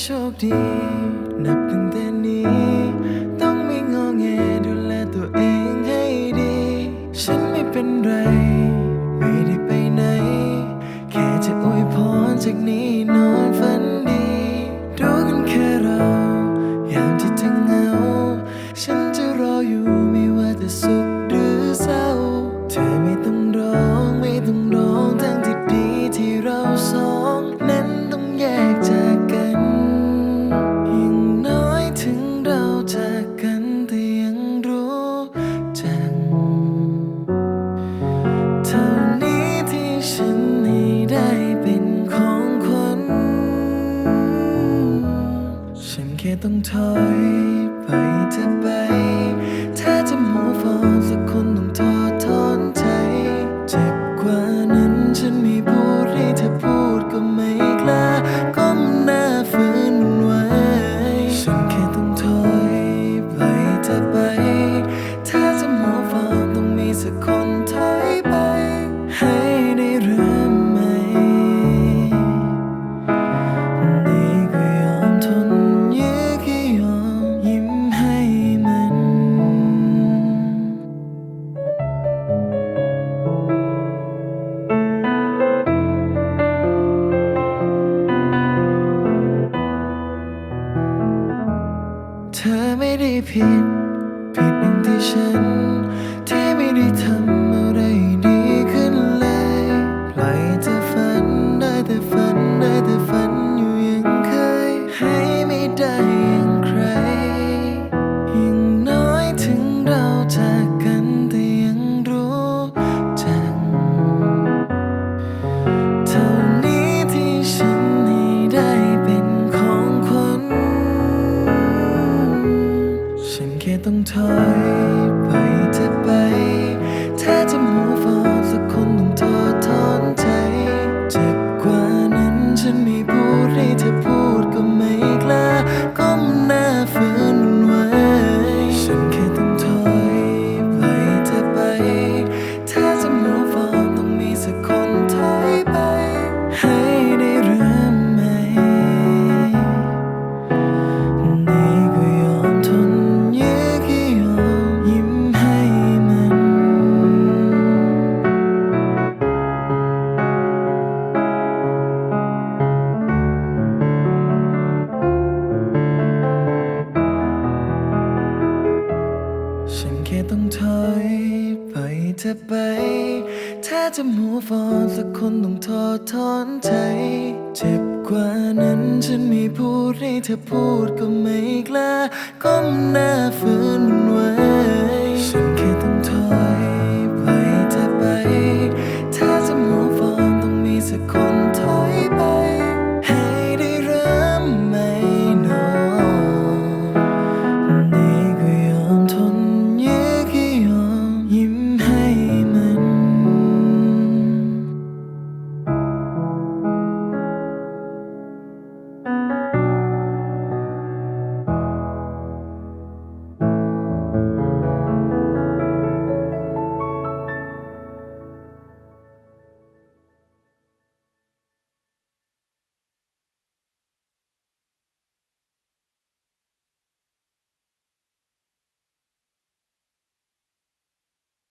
โชคดี นับตั้งแต่นี้ ต้องไม่งอแงดูแลตัวเองให้ดี ฉันไม่เป็นไร ไม่ได้ไปไหน แค่จะอวยพรจากนี้นอนฝันดีรู้กันแค่เรา ยามที่เธอเหงา ฉันจะรออยู่ไม่ว่าจะสุข แค่ต้องถอยไปเธอไป ถ้าจะมูฟออนสักคนต้อง ธอไม่ได้ผิด ผิดอย่างที่ฉัน ที่ไม่ได้ทำอะไรดี ต้องถอย ค่ต้องถอยไปเธอไป ถ้าจะมูฟอนสักคนต้องทอทอนใจ เจ็บกว่านั้นฉันไม่พูดให้เธอพูดก็ไม่กล้าก้มหน้าฝืน